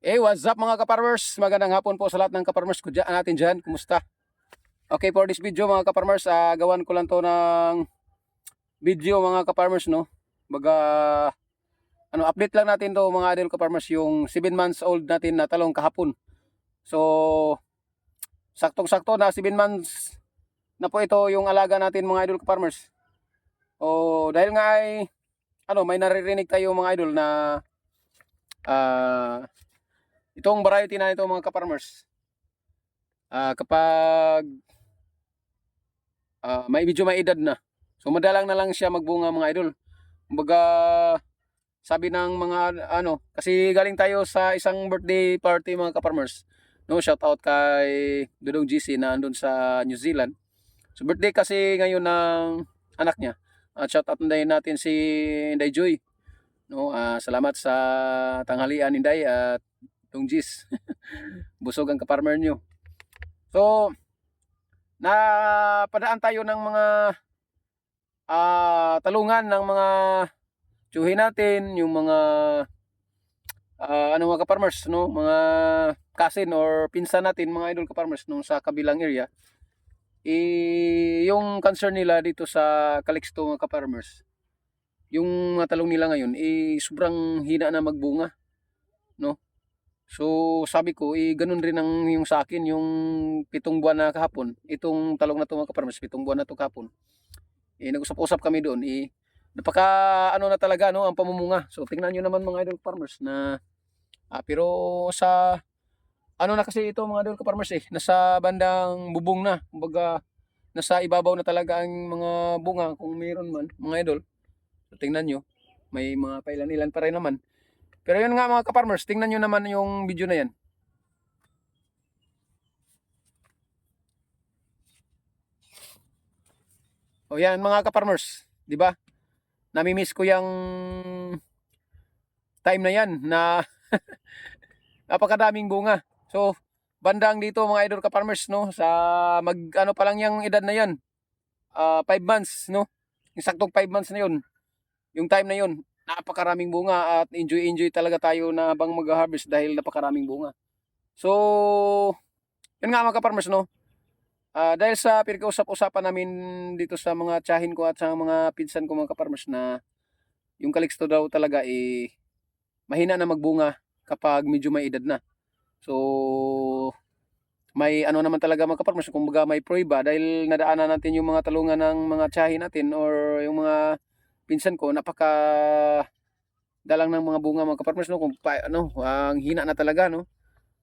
Eh, what's up mga kaparmers? Magandang hapon po sa lahat ng kaparmers ko dyan, natin dyan. Kumusta? Okay, for this video mga kaparmers, ah, gawan ko lang to ng video mga kaparmers, no? Baga, ano, update lang natin to mga idol kaparmers, yung 7 months old natin na talong kahapon. So, saktong-sakto na 7 months na po ito yung alaga natin mga idol kaparmers. O, dahil nga ay, ano, may naririnig tayo mga idol na ah itong variety na ito mga kaparmers ah kapag ah, may medyo may edad na so madalang na lang siya magbunga mga idol. Kumbaga sabi ng mga ano kasi galing tayo sa isang birthday party mga kaparmers no shout out kay Dudong GC na andun sa New Zealand. So birthday kasi ngayon ng anak niya. At shout out din natin si Inday Joy no ah, salamat sa tanghalian Inday at Tungjis. Busog ang kaparmer nyo. So, napadaan tayo ng mga ah, talungan ng mga tsuhin natin, yung mga ah, ano mga kaparmers, no? Mga kasin or pinsan natin, mga idol kaparmers nung sa kabilang area. Eh, yung concern nila dito sa Calixto mga kaparmers, yung mga talong nila ngayon, eh, sobrang hina na magbunga. No? So sabi ko, eh ganun rin ang yung sa akin, yung pitong buwan na kahapon, itong talong na ito mga kaparmas, pitong buwan na ito kahapon. Eh nag-usap-usap kami doon, eh napaka ano na talaga no ang pamumunga. So tingnan niyo naman mga idol farmers na ah, pero sa ano na kasi ito mga idol farmers eh, nasa bandang bubong na. Kumbaga nasa ibabaw na talaga ang mga bunga kung mayroon man mga idol. So tingnan niyo, may mga pailan-ilan pa rin naman. Pero yun nga mga kaparmers, tingnan nyo naman yung video na yan. O yan mga kaparmers, di ba? Namimiss ko yung time na yan na napakadaming bunga. So, bandang dito mga idol kaparmers, no? Sa mag, ano pa lang yung edad na yan. 5 months, no? Yung saktong 5 months na yun. Yung time na yun, napakaraming bunga at enjoy-enjoy talaga tayo na habang mag-harvest dahil napakaraming bunga. So, yun nga mga kaparmers, no? Ah, dahil sa pinag-usap-usapan namin dito sa mga tsahin ko at sa mga pinsan ko mga kaparmers na yung kaliksto daw talaga eh mahina na magbunga kapag medyo may edad na. So, may ano naman talaga mga kaparmers, kumbaga may prueba dahil nadaanan natin yung mga talungan ng mga tsahin natin or yung mga pinsan ko napaka dalang ng mga bunga mga kapartners no? Kung pa, ano ang hina na talaga no?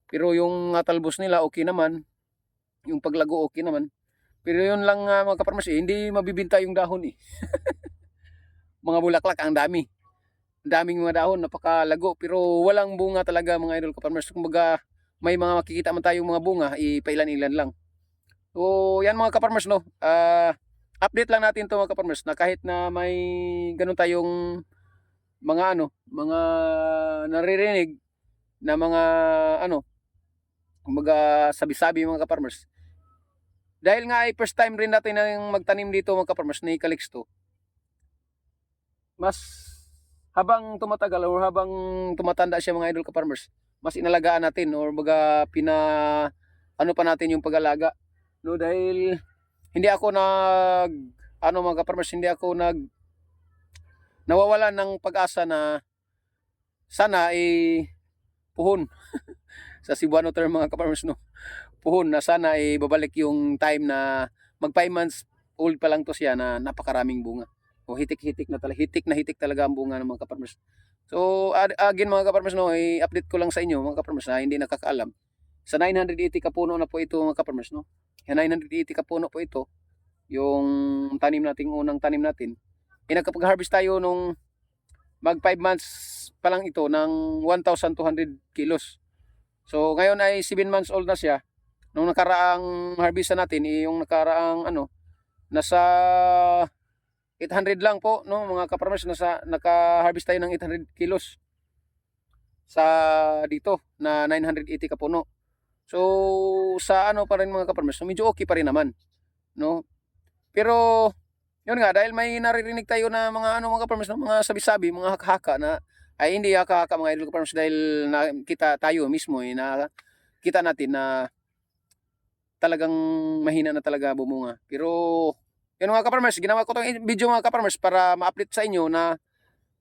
Pero yung talbos nila okay naman. Yung paglago okay naman. Pero yun lang uh, mga kapartners eh, hindi mabibinta yung dahon eh. Mga bulaklak ang dami. Ang daming mga dahon napakalago. Pero walang bunga talaga mga idol kapartners kumbaga may mga makikita man tayong mga bunga ipailan-ilan lang. So yan mga kapartners no? Ah uh, update lang natin to mga kaparmers na kahit na may ganun tayong mga ano, mga naririnig na mga ano, kumbaga sabi-sabi mga kaparmers. Dahil nga ay first time rin natin na magtanim dito mga kaparmers ni Calixto. Mas habang tumatagal or habang tumatanda siya mga idol kaparmers, mas inalagaan natin or baga pina ano pa natin yung pag-alaga. No dahil hindi ako nag ano mga kaparmers, hindi ako nag nawawala ng pag-asa na sana ay puhon. Sa Cebuano term mga kaparmers no? Puhon na sana ay babalik yung time na mag 5 months old pa lang to siya na napakaraming bunga. O hitik-hitik na talaga hitik na hitik talaga ang bunga ng mga kaparmers so again mga kaparmers no i-update ko lang sa inyo mga kaparmers na hindi nakakaalam. Sa 980 kapuno na po ito mga kaparmers no 980 kapuno po ito. Yung tanim natin unang tanim natin. Eh nakapag-harvest tayo nung mag 5 months pa lang ito ng 1,200 kilos. So ngayon ay 7 months old na siya. Nung nakaraang harvest natin eh, yung nakaraang ano nasa 800 lang po no mga kaparmers nasa naka-harvest tayo ng 800 kilos sa dito na 980 kapuno So sa ano pa rin mga kaparmers, so, medyo okay pa rin naman, no? Pero yun nga dahil may naririnig tayo na mga ano mga kaparmers, mga sabi-sabi, mga haka-haka na ay hindi yakaka mga idol ka-farmers dahil na kita tayo mismo eh, na kita natin na talagang mahina na talaga bumunga. Pero yun mga ka-farmers, ginawa ko tong video mga ka-farmers para ma-update sa inyo na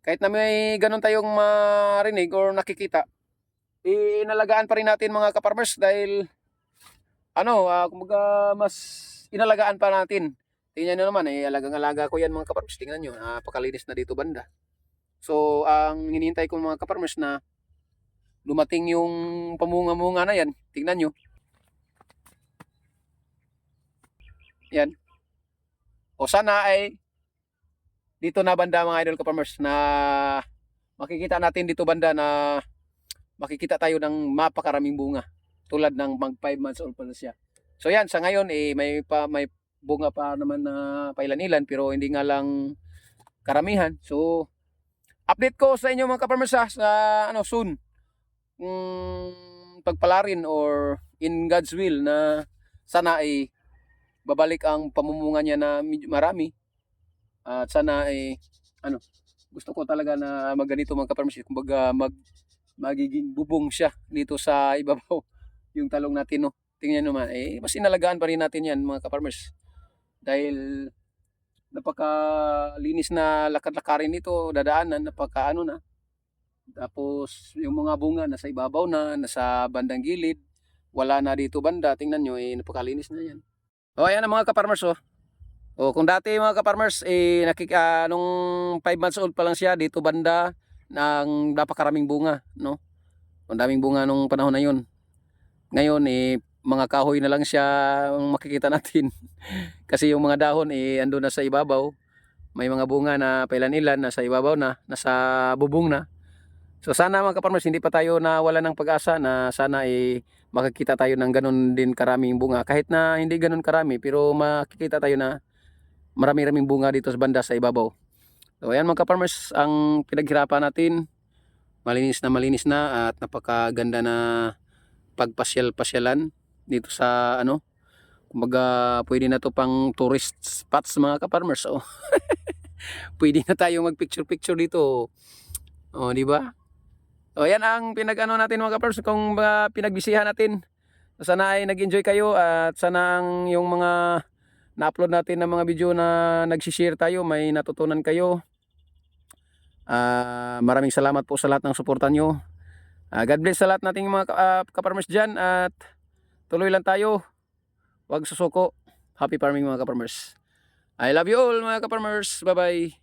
kahit na may ganun tayong marinig or nakikita, inalagaan pa rin natin mga ka-farmers dahil ano, ah, kumbaga mas inalagaan pa natin. Tingnan nyo naman, eh, alagang-alaga ko yan mga kaparmers. Tingnan nyo, napakalinis na dito banda. So, ang hinihintay ko mga kaparmers na dumating yung pamunga-munga na yan. Tingnan nyo. Yan. O sana ay dito na banda mga idol kaparmers na makikita natin dito banda na makikita tayo ng mapakaraming bunga tulad ng mag 5 months old pa na siya. So yan, sa ngayon eh may pa may bunga pa naman na pailan-ilan pero hindi nga lang karamihan. So update ko sa inyo mga kaparmers ha, sa ano soon. Mm, pagpalarin or in God's will na sana ay babalik ang pamumunga niya na marami. At sana ay ano, gusto ko talaga na magganito mga kaparmers, kumbaga mag magiging bubong siya dito sa ibabaw yung talong natin no. Tingnan nyo naman, eh, mas inalagaan pa rin natin yan mga kaparmers. Dahil napakalinis na lakad-lakarin nito, dadaanan, napaka ano na. Tapos yung mga bunga nasa ibabaw na, nasa bandang gilid, wala na dito banda, tingnan nyo, eh, napakalinis na yan. O ayan ang mga kaparmers oh. O kung dati mga kaparmers, eh, nakik, ah, nung 5 months old pa lang siya, dito banda, ng napakaraming bunga, no? Ang daming bunga nung panahon na yun. Ngayon, eh, mga kahoy na lang siya ang makikita natin. Kasi yung mga dahon, eh, ando na sa ibabaw. May mga bunga na pailan-ilan, nasa ibabaw na, nasa bubong na. So sana mga kaparmers, hindi pa tayo nawala ng pag-asa na sana eh, makikita tayo ng ganun din karaming bunga. Kahit na hindi ganun karami, pero makikita tayo na marami-raming bunga dito sa banda sa ibabaw. So ayan mga kaparmers, ang pinaghirapan natin, malinis na malinis na at napakaganda na pagpasyal-pasyalan dito sa ano kumbaga pwede na to pang tourist spots mga kaparmers oh. pwede na tayo mag picture picture dito oh. Di ba? Oh yan ang pinag-ano natin mga kaparmers kung uh, pinagbisihan natin. Sana ay nag-enjoy kayo at sana ang yung mga na-upload natin ng mga video na nag-share tayo may natutunan kayo Ah, maraming salamat po sa lahat ng suporta nyo Ah, God bless sa lahat nating mga uh, kaparmers dyan at tuloy lang tayo. Huwag susuko. Happy farming mga kaparmers. I love you all mga kaparmers. Bye bye.